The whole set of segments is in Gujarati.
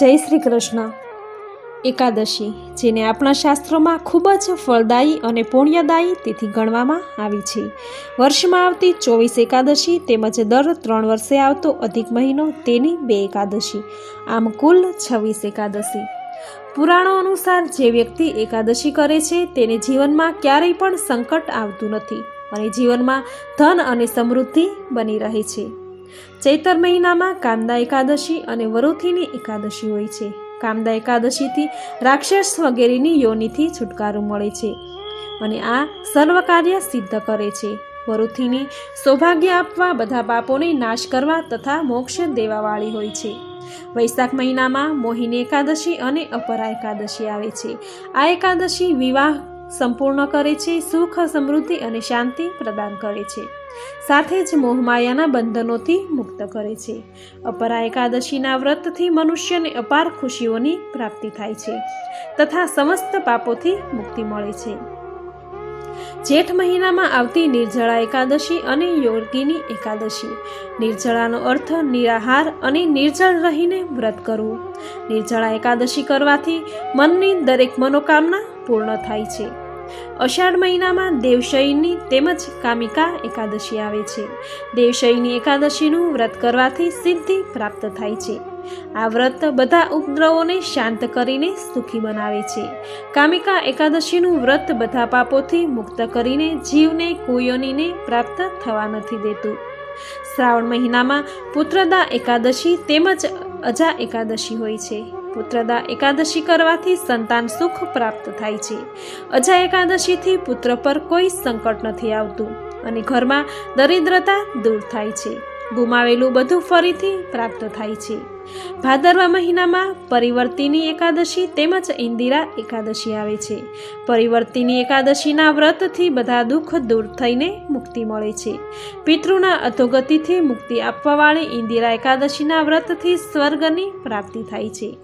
જય શ્રી કૃષ્ણ. એકાદશી, જેને આપણા શાસ્ત્રોમાં ખૂબ જ ફળદાયી અને પુણ્યદાયી તેથી ગણવામાં આવી છે. વર્ષમાં આવતી ચોવીસ એકાદશી તેમજ દર ત્રણ વર્ષે આવતો અધિક મહિનો તેની બે એકાદશી, આમ કુલ છવ્વીસ એકાદશી. પુરાણો અનુસાર જે વ્યક્તિ એકાદશી કરે છે તેને જીવનમાં ક્યારેય પણ સંકટ આવતું નથી અને જીવનમાં ધન અને સમૃદ્ધિ બની રહે છે. ચૈતર મહિનામાં કામદા એકાદશી અને વરોથીની એકાદશી હોય છે. કામદા એકાદશીથી રાક્ષસ વગેરેની યોનિથી છુટકારો મળે છે અને આ સર્વ કાર્ય સિદ્ધ કરે છે. વરુથીની સૌભાગ્ય આપવા બધા પાપોને નાશ કરવા તથા મોક્ષ દેવાવાળી હોય છે. વૈશાખ મહિનામાં મોહિની એકાદશી અને અપરા એકાદશી આવે છે. આ એકાદશી વિવાહ સંપૂર્ણ કરે છે, સુખ, સમૃદ્ધિ અને શાંતિ પ્રદાન કરે છે. સાથે જ મોહમાયાના બંધનોથી મુક્ત કરે છે. અપરા એકાદશીના વ્રતથી મનુષ્યને અપાર ખુશીઓની પ્રાપ્તિ થાય છે તથા સમસ્ત પાપોથી મુક્તિ મળે છે. જેઠ મહિનામાં આવતી નિર્જળા એકાદશી અને યોગીની એકાદશી. નિર્જળાનો અર્થ નિરાહાર અને નિર્જળ રહીને વ્રત કરવું. નિર્જળા એકાદશી કરવાથી મનની દરેક મનોકામના પૂર્ણ થાય છે. અષાઢ મહિનામાં દેવશયની તેમજ કામિકા એકાદશી આવે છે. દેવશયની એકાદશીનું વ્રત કરવાથી સિદ્ધિ પ્રાપ્ત થાય છે. આ વ્રત બધા ઉપદ્રવોને શાંત કરીને સુખી બનાવે છે. કામિકા એકાદશીનું વ્રત બધા પાપોથી મુક્ત કરીને જીવને કુયોનીને પ્રાપ્ત થવા નથી દેતું. શ્રાવણ મહિનામાં પુત્રદા એકાદશી તેમજ અજા એકાદશી હોય છે. પુત્રદા એકાદશી કરવાથી સંતાન સુખ પ્રાપ્ત થાય છે. અજા એકાદશીથી પુત્ર પર કોઈ સંકટ નથી આવતું અને ઘરમાં દરિદ્રતા દૂર થાય છે. ગુમાવેલું બધું ફરીથી પ્રાપ્ત થાય છે. ભાદરવા મહિનામાં પરિવર્તિની એકાદશી તેમજ ઇન્દિરા એકાદશી આવે છે. પરિવર્તિની એકાદશીના વ્રતથી બધા દુઃખ દૂર થઈને મુક્તિ મળે છે. પિતૃના અધોગતિથી મુક્તિ આપવાવાળી ઇન્દિરા એકાદશીના વ્રતથી સ્વર્ગની પ્રાપ્તિ થાય છે.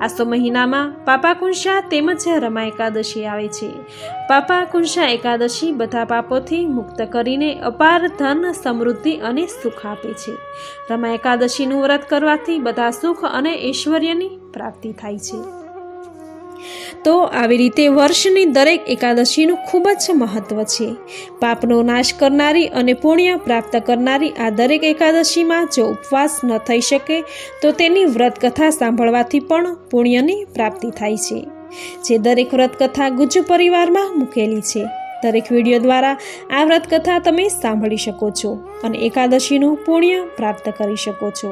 આસો મહિનામાં પાપાકુંશા તેમજ રમા એકાદશી આવે છે. પાપા કુંશા એકાદશી બધા પાપોથી મુક્ત કરીને અપાર ધન, સમૃદ્ધિ અને સુખ આપે છે. રમા એકાદશીનું વ્રત કરવાથી બધા સુખ અને ઐશ્વર્યની પ્રાપ્તિ થાય છે. તો આવી રીતે વર્ષની દરેક એકાદશીનું ખૂબ જ મહત્વ છે. પાપનો નાશ કરનારી અને પુણ્ય પ્રાપ્ત કરનારી આ દરેક એકાદશીમાં જો ઉપવાસ ન થઈ શકે, તો તેની વ્રતકથા સાંભળવાથી પણ પુણ્યની પ્રાપ્તિ થાય છે, જે દરેક વ્રતકથા ગુજ્જુ પરિવારમાં મૂકેલી છે. દરેક વીડિયો દ્વારા આ વ્રતકથા તમે સાંભળી શકો છો અને એકાદશીનું પુણ્ય પ્રાપ્ત કરી શકો છો.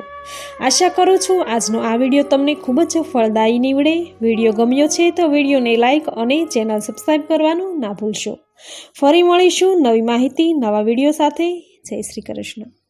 આશા કરું છું આજનો આ વીડિયો તમને ખૂબ જ ફળદાયી નીવડે. વીડિયો ગમ્યો છે તો વિડીયોને લાઇક અને ચેનલ સબસ્ક્રાઈબ કરવાનું ના ભૂલશો. ફરી મળીશું નવી માહિતી, નવા વીડિયો સાથે. જય શ્રી કૃષ્ણ.